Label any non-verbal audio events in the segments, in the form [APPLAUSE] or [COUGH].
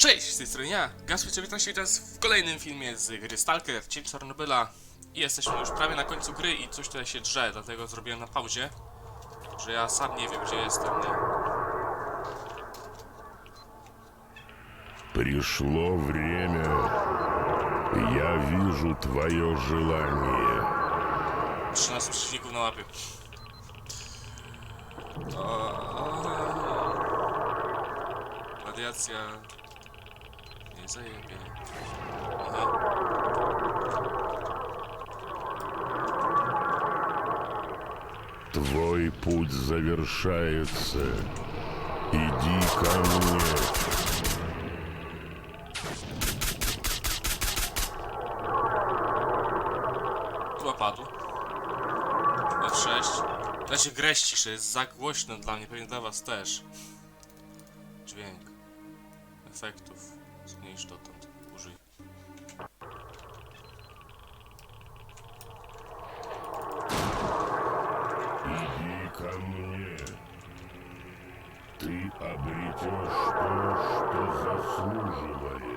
Cześć, z tej strony ja, Gasper19 witam was w kolejnym filmie z gry Stalker, Cień Czarnobyla i jesteśmy już prawie na końcu gry i coś tutaj się drze, dlatego zrobiłem na pauzie, że ja sam nie wiem gdzie jestem, nie? Пришло время. Я вижу твое желание. 13 przeciwników na łapie. O, Radiacja... Zajebie. Aha. Твой путь завершается. Иди ко мне. Chyba padł. F6. Da się grę ściszę, jest za głośno dla mnie, pewnie dla was też. Dźwięk. Efektów. Zmniejsz dotąd. Użyj. Иди ко мне. Ты обретешь то, что заслуживаешь.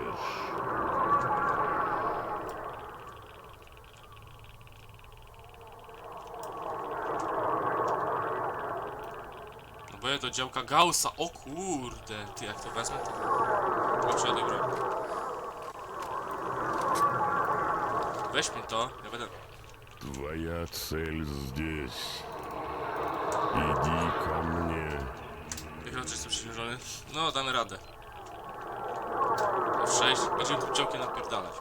Do działka Gaussa, o kurde. Ty jak to wezmę to... Chyba przoduj bro. Weź mi to, ja będę... Твоя цель здесь. Иди ко мне. Jak raczej jestem przymierzony. No, damy radę. F6, będziemy tym działkiem napierdalać.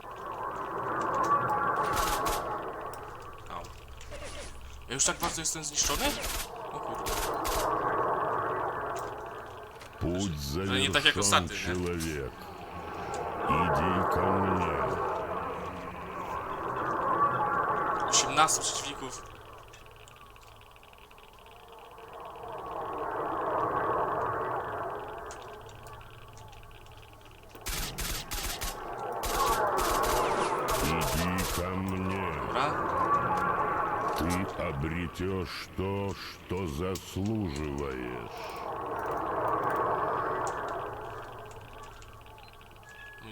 Au. Ja już tak bardzo jestem zniszczony? даже. Но не так, как у Санты, человек. Иди ко мне. Учим нас, обретешь то, что заслуживаешь.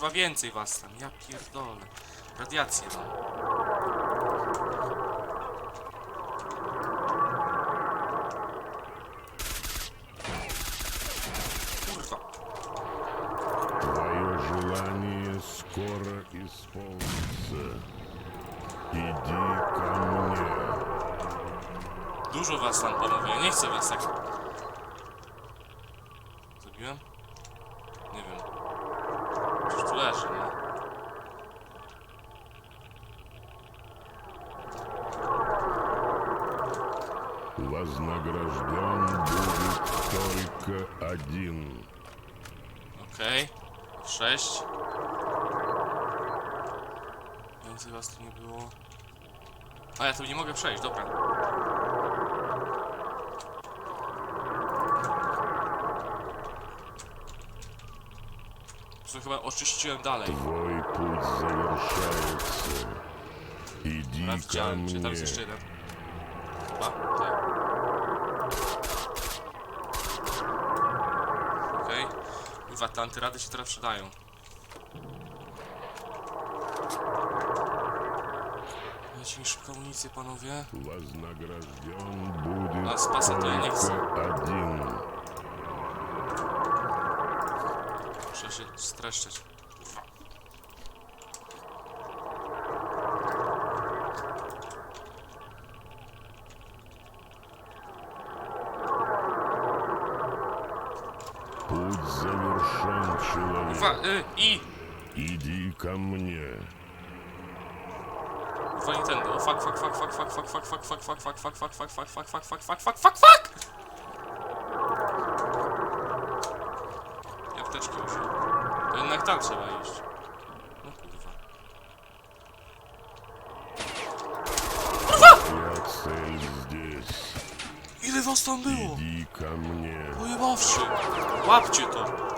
Kurwa więcej was tam, ja pierdolę. Radiację mam. Kurwa. Твое желание скоро исполнится. Иди ко мне. Dużo was tam panowie, ja nie chcę was tak. A ja tu nie mogę przejść, dobra. Co chyba oczyściłem dalej. Twój płód zagorszający. Idź Raz czy tam jest jeszcze jeden. Chyba? Tak. Okej. Okay. Kurwa, te antyraty się teraz przydają. Czyli szybko amunicję, panowie. A z to nie chcę. Muszę się streszczać. fuck, fuck, fuck, fuck, fuck, fuck, fuck, fuck, fuck, fuck, fuck, fuck! Apteczkę już. To jednak tam trzeba iść. No kurwa. Kurwa! Jacek zdjęć. Ile was tam było? Idę mnie. Pojebawszy. Łapcie to.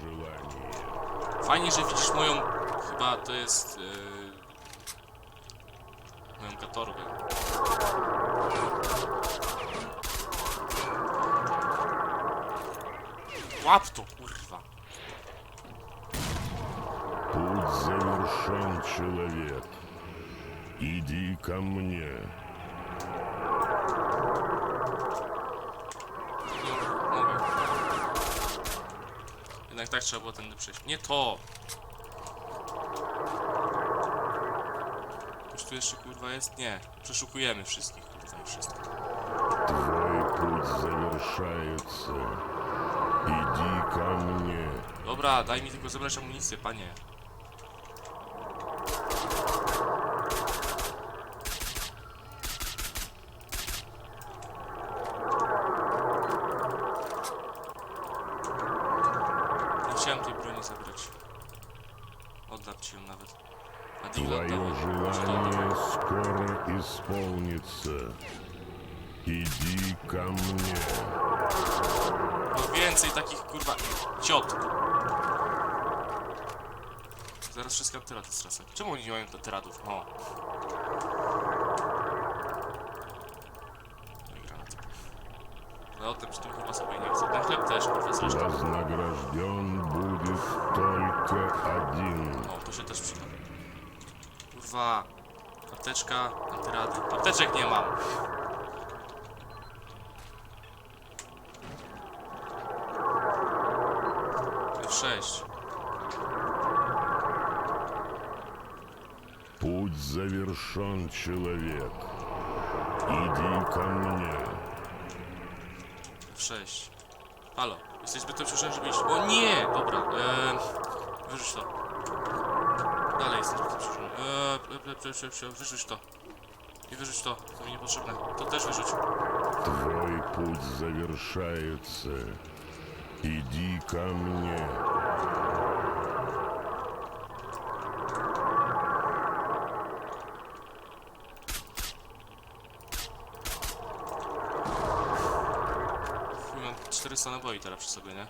Желание. Fajnie, że widzisz moją... Chyba to jest... Yy... Moją katorgę. Łap to, kurwa. Путь завершен, человек. Иди ко мне. Jednak tak trzeba było tędy przejść. Nie to! Coś tu jeszcze kurwa jest? Nie. Przeszukujemy wszystkich kurwa i wszystko. Твой путь завершается. Иди ко мне. Dobra, daj mi tylko zebrać amunicję, panie. Иди ко mnie. No więcej takich kurwa ciot. Zaraz wszystkie antyrady stracę. Czemu oni nie mają antyradów? O. No i granaty. No o tym, że tym chyba sobie nie chcę. Ten chleb też kurwa zresztą. Вознагражден будет только один. O, to się też przyda. Kurwa. Apteczka, antyrady. Apteczek nie mam. F6. Путь завершен, человек. Иди ко мне. F6. Halo, jesteś zbyt przeżyłem, żeby iść. O nie! Dobra, eee, wyrzuć to. Eee, wyrzuć to. I wyrzuć to, to mi niepotrzebne. To też wyrzuć. Твой путь завершается. Иди ко мне. Chuj, mam 400 naboi teraz przy sobie, nie?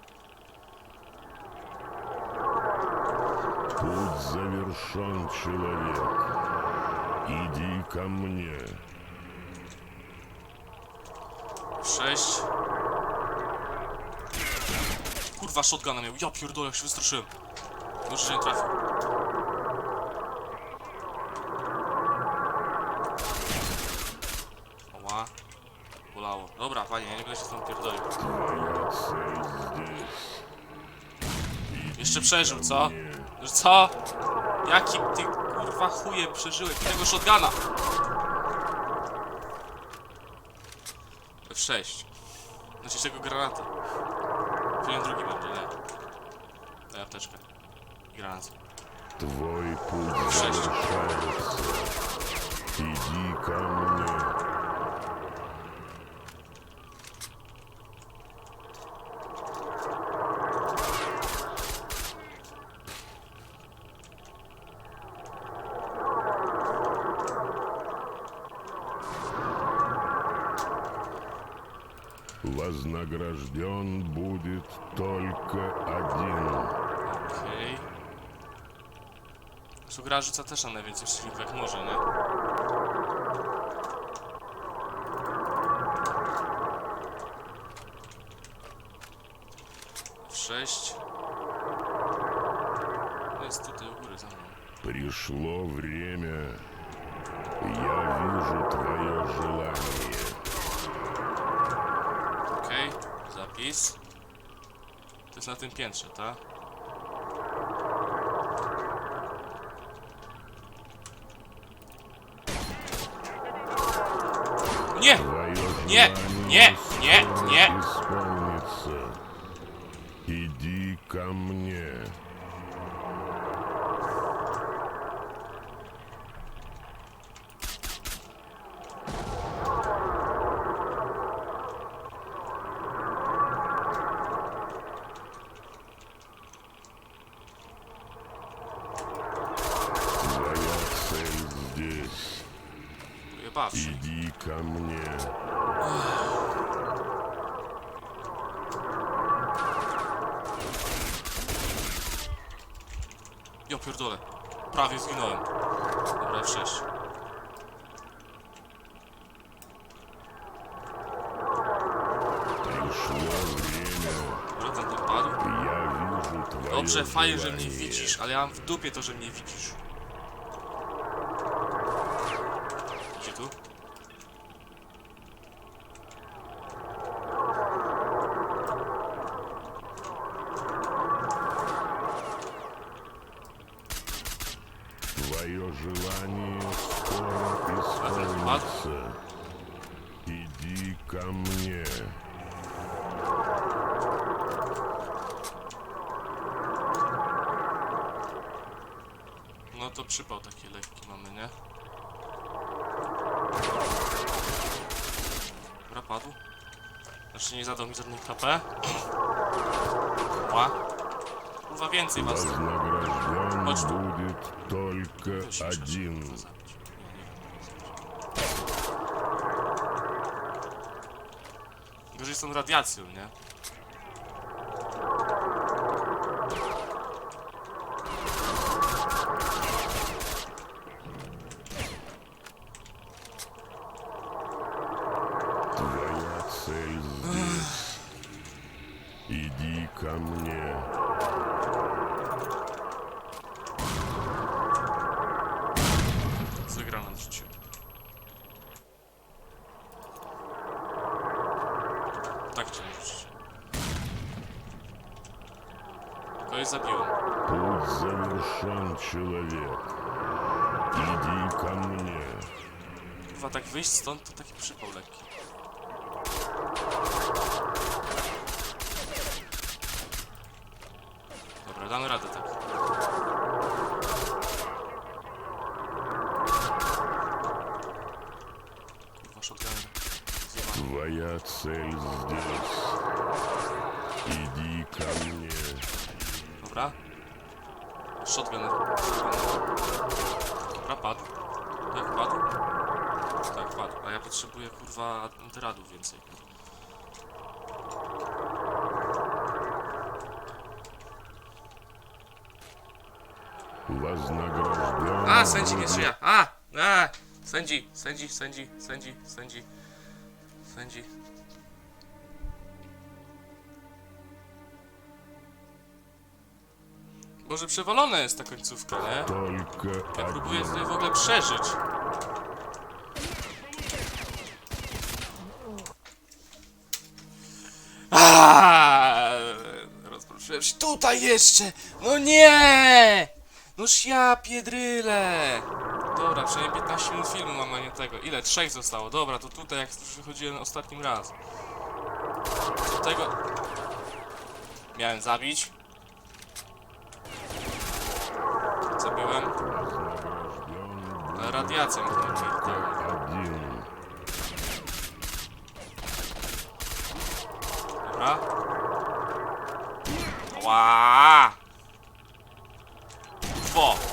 Путь завершен, человек. Иди ко мне. 6 Kurwa, shotguna miał. Ja pierdolę, jak się wystraszyłem. Może, że nie trafił. Oła. Bolało. Dobra, panie, ja nie będę się stąd pierdolił. Твоя цель здесь. Jeszcze przeżył, co? Że co? Jakim ty kurwa chujem przeżyłeś tego shotguna? F6. Znaczy tego granata. Film drugi będzie, nie? Daj apteczkę. I Granat. Твой путь Шесть. завершается. Иди ко мне. Tu gra rzuca też na najwięcej silników jak może, nie? Sześć. No jest tutaj u góry za mną. Пришло время. Я вижу твое желание. Okej, zapis. To jest na tym piętrze, tak? 你你你。najkrwawszych. Idi ka mnie. Ja pierdolę. Prawie zginąłem. Dobra, F6. Dobra, ten. Dobrze, fajnie, że mnie widzisz, ale ja mam w dupie to, że mnie widzisz. przypał taki lekki mamy, nie? Dobra, padł. Znaczy nie zadał mi żadnych KP. Ła. Kurwa więcej was. Вознагражден Вот что. будет только Ktoś się muszę один. kurwa zabić. Nie, nie wiem. Gorzej z tą radiacją, nie? Co granat rzucił? Tak chciałem rzucić. Kogoś zabiłem. Путь завершен, человек. Иди ко мне. Kurwa, tak wyjść stąd to taki przypał lekki. Dobra, damy radę цель здесь. Иди ко мне. Dobra. Shotgun. Dobra, padł. Tak, padł. Tak, padł. A ja potrzebuję kurwa antyradów więcej. Вознагражден. A, sędzi nie будет żyje. A! A! Sędzi, sędzi, sędzi, sędzi, sędzi. sędzi. Boże, przewalona jest ta końcówka, nie? Ja próbuję tutaj w ogóle przeżyć. Aaaa! Rozproszyłem się. Tutaj jeszcze! No nie! Noż ja, piedryle! Dobra, przynajmniej 15 minut filmu mam, a nie tego. Ile? Trzech zostało. Dobra, to tutaj jak przychodziłem ostatnim razem. Do tego... Miałem zabić. Zabiłem. Radiacją Dobra. Ła! Dwo.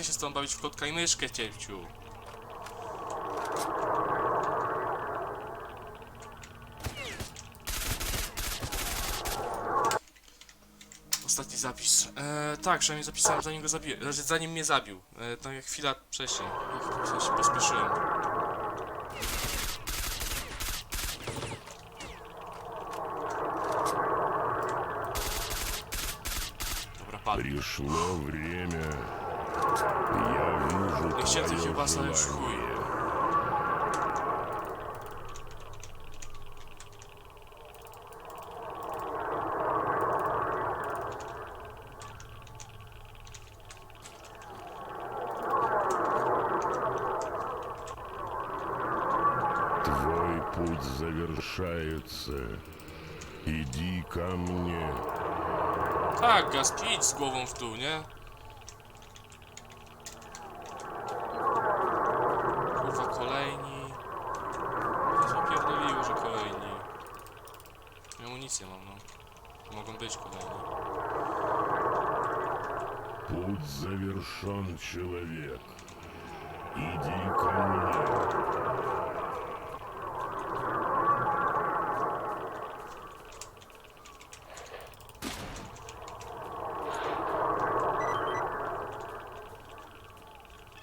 chcę się z tobą bawić w kotka i myszkę, ciebciu. Ostatni zapis. E, tak, że zapisałem zanim go zabiłem. Znaczy, zanim mnie zabił. E, tak jak chwila wcześniej. W sensie pospieszyłem. Dobra, padł. Пришло время. Я вижу Якщо ти хіба знаєш хуя.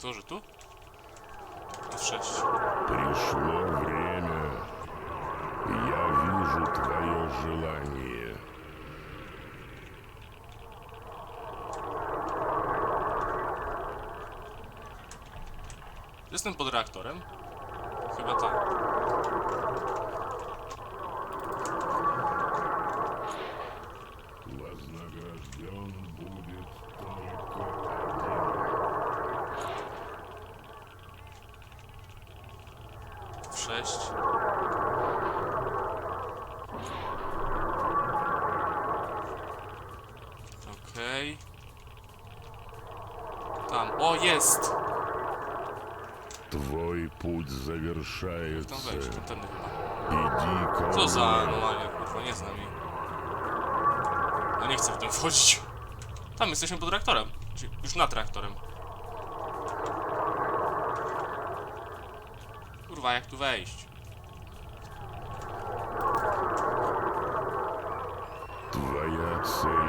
Тоже tu? To w sześć. Пришло время. Я вижу твое желание. Jestem pod reaktorem? Chyba tak. tam. O, jest! Twój płód zagerszający. Tam wejść, tam tędy chyba. Co za anomalia, kurwa, nie znam jej. No nie chcę w tym wchodzić. Tam jesteśmy pod reaktorem. Już nad reaktorem. Kurwa, jak tu wejść? Twoja cel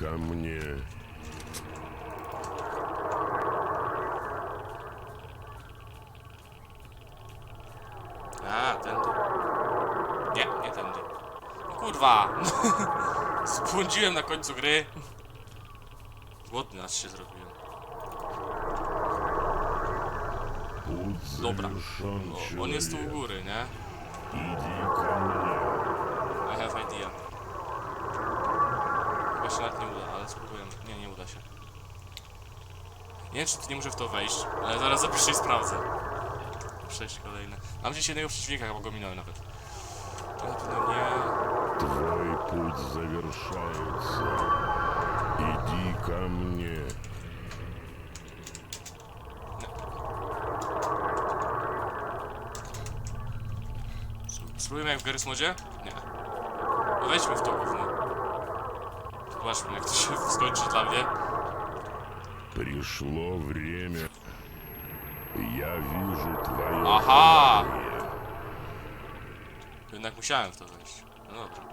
szuka mnie. A, tędy. Nie, nie tędy. Kurwa! [LAUGHS] Spłądziłem na końcu gry. Głodny nas się zrobiłem. Dobra. O, on jest tu u góry, nie? Nie wiem, czy tu nie muszę w to wejść, ale zaraz zapiszę i sprawdzę. Przejść kolejne. Mam gdzieś jednego przeciwnika, bo go minąłem nawet. To na pewno nie... Твой путь завершается. Иди ко мне. Spróbujemy jak w Garry's Modzie? Nie. No wejdźmy w to gówno. Zobaczmy jak to się skończy dla mnie. Пришло время. Я вижу твое Ага. желание. Jednak musiałem w to wejść. No dobra.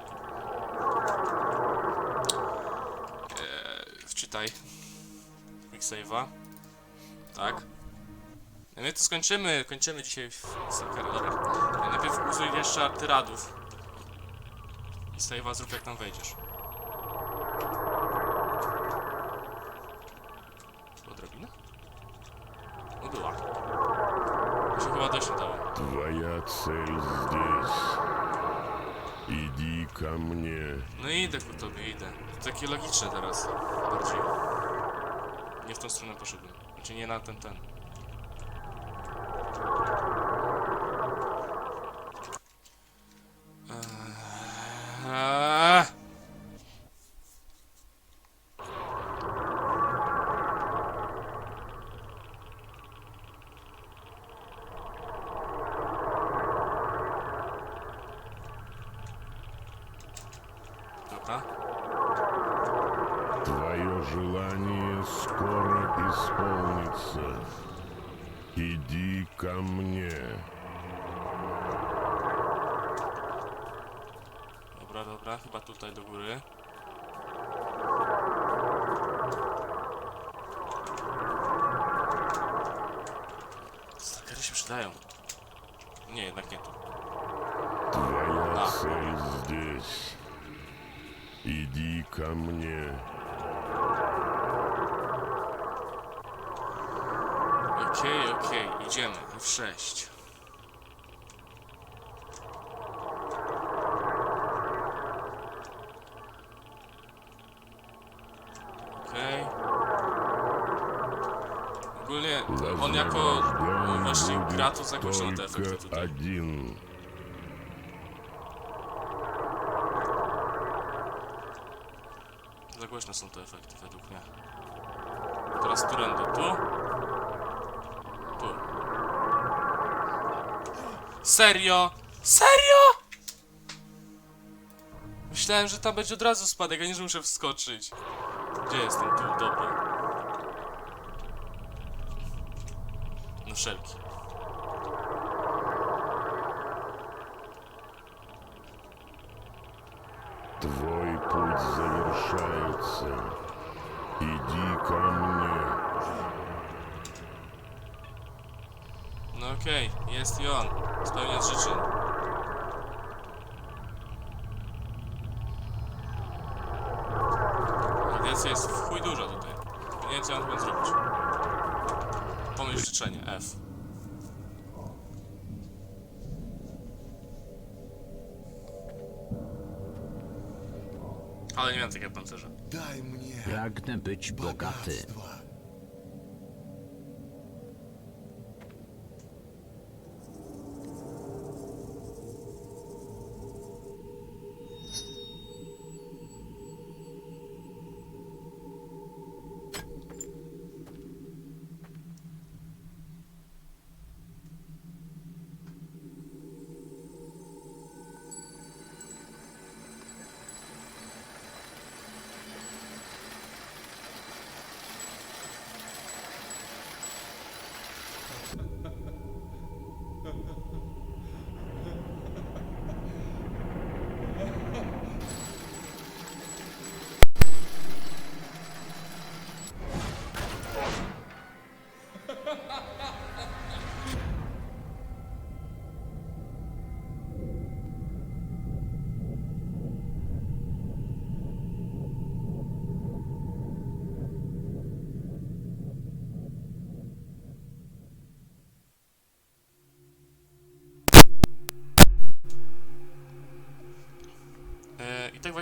Eee, wczytaj. Quick save'a. Tak. No my to skończymy, kończymy dzisiaj w Stalkera, dobra. Ja najpierw użyj jeszcze artyradów. I save'a zrób jak tam wejdziesz. цель здесь. Иди ко мне. No idę ku tobie, idę. To takie logiczne teraz. Bardziej. Nie w tą stronę poszedłem. Znaczy nie na ten, ten. Dobra. Твое желание скоро исполнится. Иди ко мне. Dobra, dobra, chyba tutaj. do góry. Stalkery się przydają. Иди ко мне. Okej, okej, idziemy. F6. Okej. Ogólnie on jako Вознагражден właśnie gra to будет zagłuszone te efekty только tutaj. один. Głośne są te efekty według mnie. Teraz którędy? Tu? Tu. Serio? Serio? Myślałem, że tam będzie od razu spadek, a nie, że muszę wskoczyć. Gdzie jestem? Tu, dobra. No wszelki. jest i on. Spełniać życzeń. Radiacji jest w chuj dużo tutaj. Nie wiem, co ja mam zrobić. Pomyśl życzenie. F. Ale nie więcej tak jak pancerza. Daj mnie. Pragnę być bogaty. bogactwa.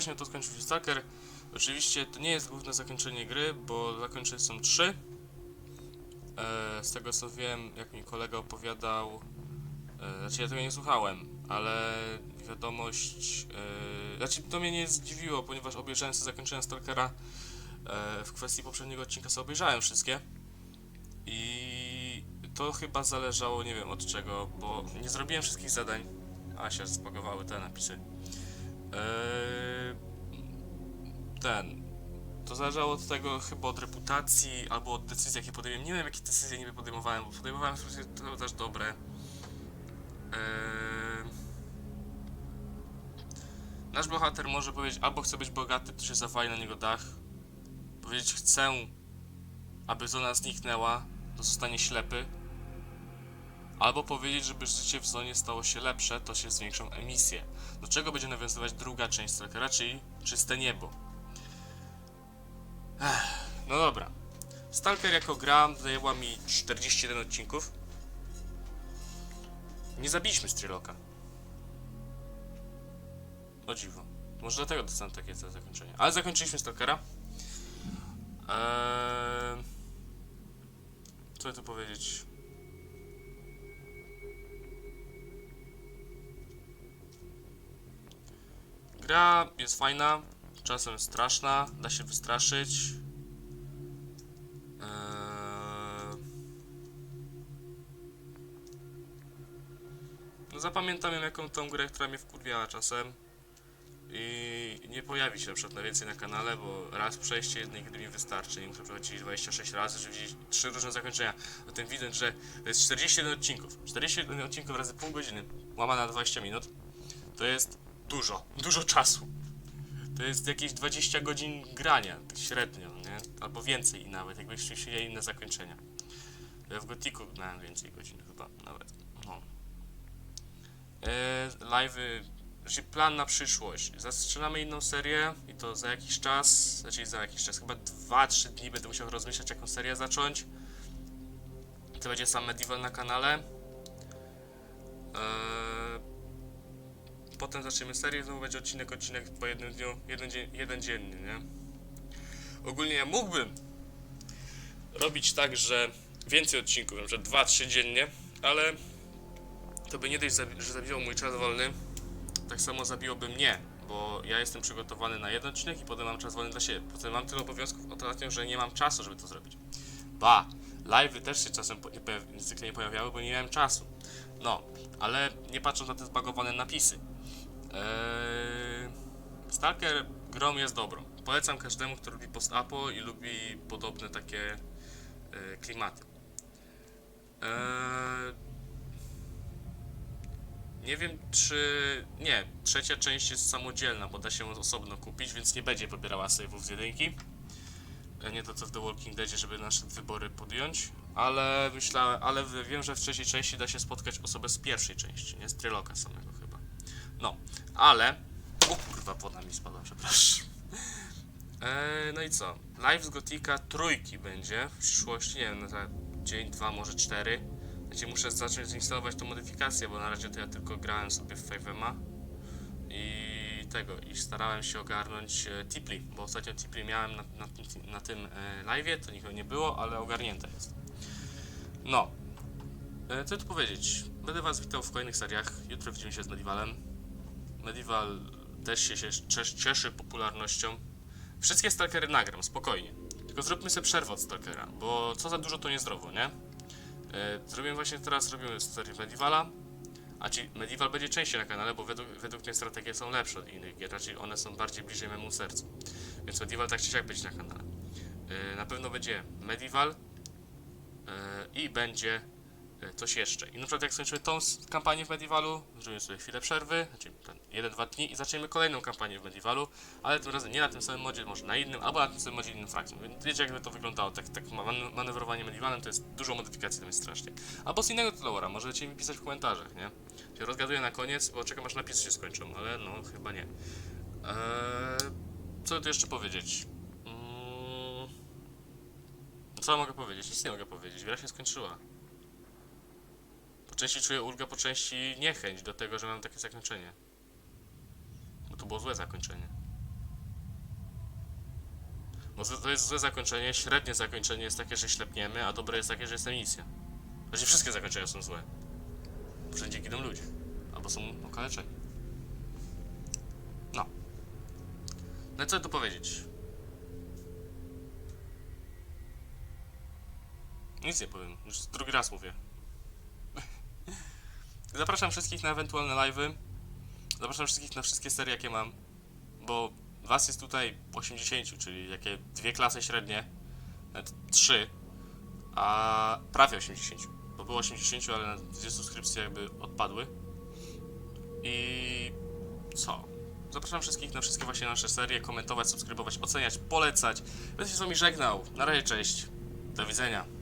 Właśnie to skończył się Stalker. Oczywiście to nie jest główne zakończenie gry, bo zakończenia są trzy. E, z tego co wiem, jak mi kolega opowiadał, e, znaczy ja tego nie słuchałem, ale wiadomość, e, znaczy to mnie nie zdziwiło, ponieważ obejrzałem sobie zakończenia Stalkera e, w kwestii poprzedniego odcinka, sobie obejrzałem wszystkie i to chyba zależało, nie wiem od czego, bo nie zrobiłem wszystkich zadań, a się zbagowały te napisy. Eee, ten. To zależało od tego chyba od reputacji albo od decyzji, jakie podejmowałem. Nie wiem, jakie decyzje niby podejmowałem, bo podejmowałem to też dobre. Eee, nasz bohater może powiedzieć, albo chce być bogaty, to się zawali na niego dach. Powiedzieć, chcę, aby zona zniknęła, to zostanie ślepy. Albo powiedzieć, żeby życie w zonie stało się lepsze, to się zwiększą emisje. Do czego będzie nawiązywać druga część Stalkera, czyli czyste niebo. Ech, no dobra. Stalker jako gra zajęła mi 41 odcinków. Nie zabiliśmy Striloka. O dziwo. Może dlatego dostałem takie zakończenie. Ale zakończyliśmy Stalkera. Eee... Co tu powiedzieć? Gra jest fajna, czasem straszna, da się wystraszyć. Eee... No zapamiętam ją jako tą grę, która mnie wkurwiała czasem. I nie pojawi się na przykład na więcej na kanale, bo raz przejście jednej gry mi wystarczy. Nie muszę przechodzić 26 razy, żeby widzieć trzy różne zakończenia. Zatem widać, że to jest 41 odcinków. 41 odcinków razy pół godziny, łamana na 20 minut. To jest dużo, dużo czasu. to jest jakieś 20 godzin grania, tak średnio, nie? Albo więcej nawet, jakbyście chcieli inne zakończenia. W Gotiku miałem więcej godzin chyba nawet, no. E, live'y, znaczy plan na przyszłość. Zaczynamy inną serię i to za jakiś czas, znaczy za jakiś czas, chyba 2-3 dni będę musiał rozmyślać jaką serię zacząć. To będzie sam Medieval na kanale. Eee, potem zaczniemy serię, znowu będzie odcinek, odcinek po jednym dniu, jeden, dzień, jeden dziennie, nie? Ogólnie ja mógłbym robić tak, że więcej odcinków, że 2-3 dziennie, ale to by nie dość, że zabiło mój czas wolny, tak samo zabiłoby mnie, bo ja jestem przygotowany na jeden odcinek i potem mam czas wolny dla siebie. Potem mam tyle obowiązków ostatnio, że nie mam czasu, żeby to zrobić. Ba, live'y też się czasem po, nie pojawiały, bo nie miałem czasu. No, ale nie patrząc na te zbagowane napisy. Eee, Stalker grom jest dobrą. Polecam każdemu, kto lubi post-apo i lubi podobne takie e, klimaty. Eee, nie wiem czy... Nie, trzecia część jest samodzielna, bo da się ją osobno kupić, więc nie będzie pobierała save'ów z jedynki. E, Nie to co w The Walking Deadzie, żeby nasze wybory podjąć. Ale myślałem, ale wiem, że w trzeciej części da się spotkać osobę z pierwszej części, nie z tryloga samego. No, ale... O kurwa, woda mi spadła, przepraszam. E, no i co? Live z Gotika trójki będzie w przyszłości, nie wiem, za dzień, dwa, może cztery. Znaczy muszę zacząć instalować tą modyfikację, bo na razie to ja tylko grałem sobie w 5M'a i tego, i starałem się ogarnąć e, Tipli, bo ostatnio Tipli miałem na, na, na tym e, live'ie, to nikogo nie było, ale ogarnięte jest. No, e, co tu powiedzieć? Będę was witał w kolejnych seriach, jutro widzimy się z Medievalem. Medieval też się, się cies- cieszy popularnością. Wszystkie Stalkery nagram, spokojnie. Tylko zróbmy sobie przerwę od Stalkera, bo co za dużo to niezdrowo, nie? E, zrobimy właśnie teraz, robimy serię Medievala, a ci Medieval będzie częściej na kanale, bo według, według mnie strategie są lepsze od innych gier, raczej one są bardziej bliżej memu sercu. Więc Medieval tak czy siak będzie na kanale. E, na pewno będzie Medieval e, i będzie coś jeszcze. I na przykład jak skończymy tą kampanię w Medievalu, zrobimy sobie chwilę przerwy, znaczy ten 1-2 dni i zaczniemy kolejną kampanię w Medievalu, ale tym razem nie na tym samym modzie, może na innym, albo na tym samym modzie innym frakcją. Wiecie jakby to wyglądało, tak, tak man manewrowanie Medievalem to jest dużo modyfikacji tam jest strasznie. Albo z innego Tlora, możecie mi pisać w komentarzach, nie? Się rozgaduję na koniec, bo czekam aż napisy się skończą, ale no chyba nie. Eee, co tu jeszcze powiedzieć? Mm, co mogę powiedzieć? Nic nie mogę powiedzieć, gra się skończyła. Po części czuję ulgę, po części niechęć do tego, że mam takie zakończenie. Bo to było złe zakończenie. Bo to jest złe zakończenie, średnie zakończenie jest takie, że ślepniemy, a dobre jest takie, że jest emisja. Znaczy wszystkie zakończenia są złe. Wszędzie giną ludzie. Albo są okaleczeni. No. No i co tu powiedzieć? Nic nie powiem. Już drugi raz mówię. Zapraszam wszystkich na ewentualne live'y. Zapraszam wszystkich na wszystkie serie, jakie mam. Bo was jest tutaj 80, czyli jakie dwie klasy średnie. Nawet trzy. A prawie 80. Bo było 80, ale dwie subskrypcje jakby odpadły. I co? Zapraszam wszystkich na wszystkie właśnie nasze serie, komentować, subskrybować, oceniać, polecać. Będę się z wami żegnał. Na razie, cześć. Do widzenia.